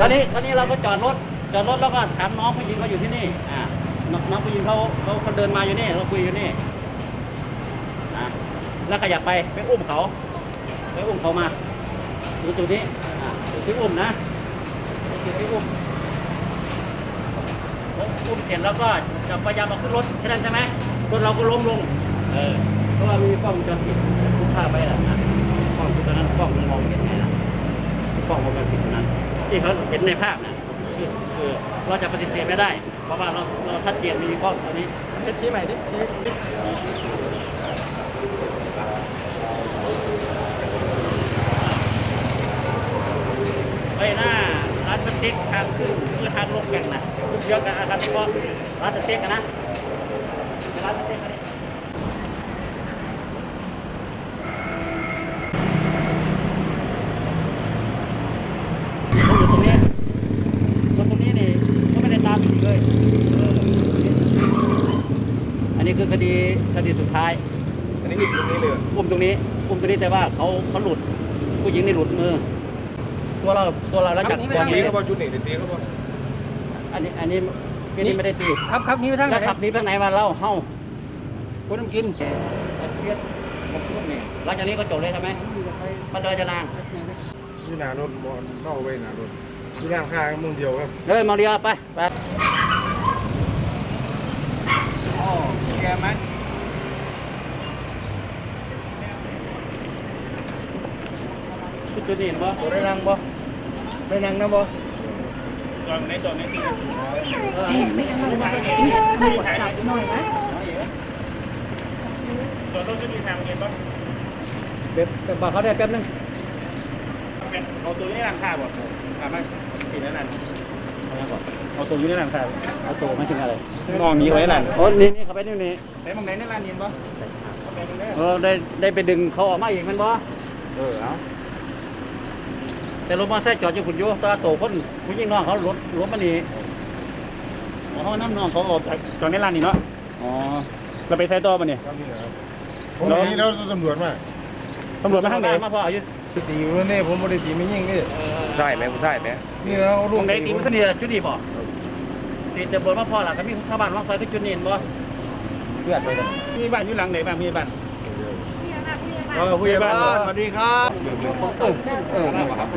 ตอนนี้ตอนนี้เราก็จอดรถจอดรถแล้วก็ถามน้องผู้หญิงเขาอยู่ที่นี่อ่าน้องผู้หญิงเขาเขาเขาเดินมาอยู่นี่เราคุยอยู่นี่อ่าแล้วก็อยากไปไปอุ้มเขาไปอุ้มเขามาดูจุดนี้อ่าจุดที่อุ้มนะจุดที่อุ้มอุ้มเสร็จแล้วก็จะพยายามเอาขึ้นรถแค่นั้นใช่ไหมรถเราก็ล้มลงเออเพราะว่ามีกล้องวงจรปิดทุกภาพไปแล้วนะกล้องตอนนั้นกล้องมันมองเห็นไงนะ กล้องวงจรปิดตรงนั้น ที่เขาเห็นในภาพนะคือคือเราจะปฏิเสธไม่ได้ เพราะว่าเราเราชัดเจนมีกล้องตัวนี้ชี้ใหม่ดิชี้ไปหน้าร้านสเต็กทางขึ้นคือทางลงแก่งนะเยอะกันอาคารเฉพาะร้านสเต็กกันนะร้านสเต็กกันนี่ เขาอยู่ตรงนี้รถตรงนี้นี่ก็ไม่ได้ตามไป อีกเลยเอออันนี้คือคดีคดีสุดท้าย อันนี้อยู่ตรงนี้เลยเหรออุ้มตรงนี้อุ้มตรงนี้แต่ว่าเขาเขาหลุด ผู้หญิงนี่หลุดมือ ตัวเราตัวเราแล้วจากตีตัวนี้เขาบอกจุดนี้ตีเขาบอกอันนี้อันนี้พี่นี่ไม่ได้ตีครับครับนี่ไปทางไหนแล้วขับหนีไปทางไหนมาเล่าเฮ้าคนน้ำกินนี่หลังจากนี้ก็จบเลยใช่ไหมมันเดินจะนางที่หนารถบอลเข้าไปหนารถที่หน้าข้างมึงเดียวครับเฮ้ยมาเรียไปไป อ๋อ แกไหมจุดนี้เห็นปะตัวได้นั่งบ่ได้นั่งนะบ่จอดไหนจอดไหนสิตัวต้นจะมีทางเงินบ้างเดี๋ยวเดี๋ยวบอกเขาได้แป๊บนึงเป็นเอาตัวนี้รังคาบ่ถามมาสีนั่นนั่น เอาตัวนี้ในรังคาเอาตัวไม่ถึงอะไรมองนี้ไว้นั่นโอ้นี่นี่เขาไปนี่นี่ไหนมองไหนในร้านเงินบ้างไปดูได้เออได้ได้ไปดึงเขาออกมาอีกแมันบ่เออเอาแต่รถมอเตอร์ไซค์จอดอยู่คุณอยู่แตัวาโตคนผู้หญิงน้องเขารถรถมันนี่เขาน้ำนองเขาออกจากตอนในร้านนี่เนาะอ๋อเราไปใช้ต่อป่ะเนี่ยครับนี่นะครับผมนี้แล้วตำรวจมาตำรวจมาทางไหนมาพ่ออายุตีอยู่นี่ผมไม่ได้ตีไม่ยิงนี่ใช่ไหมคุณใช่ไหมนี่แล้วลูตรกงไหนตีนี่มันสนิทจุดนี้บ่ นี่แต่บนมาพ่อหล่ะก็มีชาวบ้านลองซอยก็จุดนี้เห็นบ่เลือดไปเลยมีบ้านอยู่หลังไหนบ้างมีบ้านเออผู้ใหญ่บ้านสวัสดีครับเออเออนี่ครับ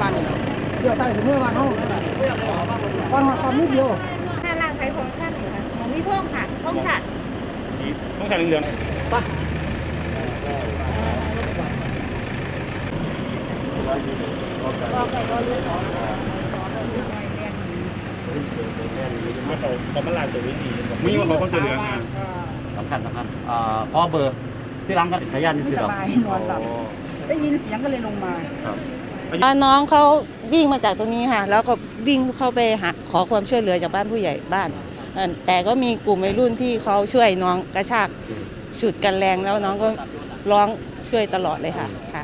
บ้านนี่เสื้อใต้ถึงเมื่อวานเขาวันหัวความนิดเดียวหน้าล่างใช้ของชั่นค่ะหนูมีท่องค่ะท่องฉัดต้องใช้เหลืองๆ มาเขาเขามาลากตัวนี้ดีมีว่าเขาต้องใช้เหลืองอะสำคัญสำคัญอ่าขอเบอร์ที่หลังก็ขยันนี่ไม่สิสดอกบายนอนหลับได้ยินเสียงก็เลยลงมา อ่าน้องเขาวิ่งมาจากตรงนี้ค่ะ แล้วก็วิ่งเข้าไปหาขอความช่วยเหลือจากบ้านผู้ใหญ่บ้านอ่าแต่ก็มีกลุ่มวัยรุ่นที่เขาช่วยน้องกระชากฉุดกันแรงแล้วน้องก็ร้องช่วยตลอดเลยค่ะค่ะ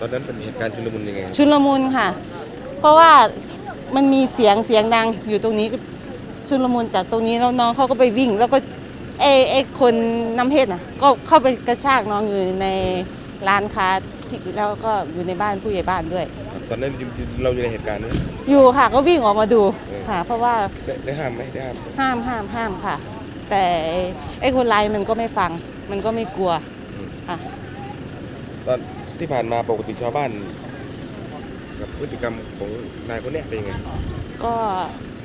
ตอนนั้นเป็นเหตุการณ์ชุลมุนยังไงชุลมุนค่ะ เพราะว่า มันมีเสียงเสียงดังอยู่ตรงนี้ชุลมุนจากตรงนี้แล้วน้องเขาก็ไปวิ่ง แล้วก็ไอ้ไอ้คนน้ำเพชรน่ะ ก็เข้าไปกระชากน้องอยู่ในร้านค้าที่แล้วก็อยู่ในบ้านผู้ใหญ่บ้านด้วยตอนนั้นเราอยู่ในเหตุการณ์นี้ อยู่ค่ะก็วิ่งออกมาดูเออค่ะ เพราะว่าได้ได้ห้ามไหมได้ห้าม ห้ามห้ามห้ามค่ะ แต่ไอ้คนร้ายมันก็ไม่ฟัง มันก็ไม่กลัวค่ะตอนที่ผ่านมาปกติชาวบ้าน กับพฤติกรรมของนายคนเนี้ยเป็นยังไง ก็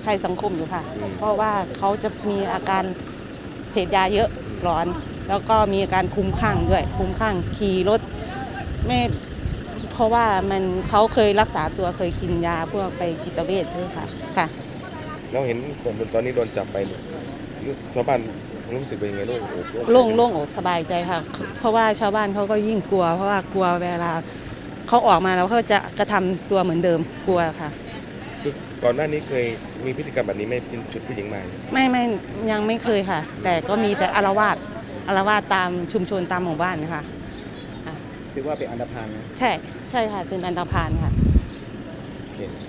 ไทยสังคมอยู่ค่ะ อืม เพราะว่าเขาจะมีอาการเสพยาเยอะร้อน แล้วก็มีอาการคลุ้มคลั่งด้วยคลุ้มคลั่งขี่รถไม่เพราะว่ามันเขาเคยรักษาตัวเคยกินยาพวกไปจิตเวชด้วยค่ะค่ะ เราเห็นผมตอนนี้โดนจับไปเนี่ยชาวบ้านรู้สึกเป็นยังไงโล่งอกโล่งโล่งอกสบายใจค่ะ เพราะว่าชาวบ้านเขาก็ยิ่งกลัว เพราะว่ากลัวเวลา เขาออกมาแล้วเขาจะกระทำตัวเหมือนเดิมกลัวค่ะคือก่อนหน้านี้เคยมีพฤติกรรมแบบนี้ไหม่เป็นชุดผู้หญิงมาไม่ไม่ยังไม่เคยค่ะ แต่ก็มีแต่อารวาสอารวาสตามชุมชนตามหมู่บ้านค่ะถือว่าเป็นอันดพานใช่ใช่ค่ะเป็นอันตรพานค่ะ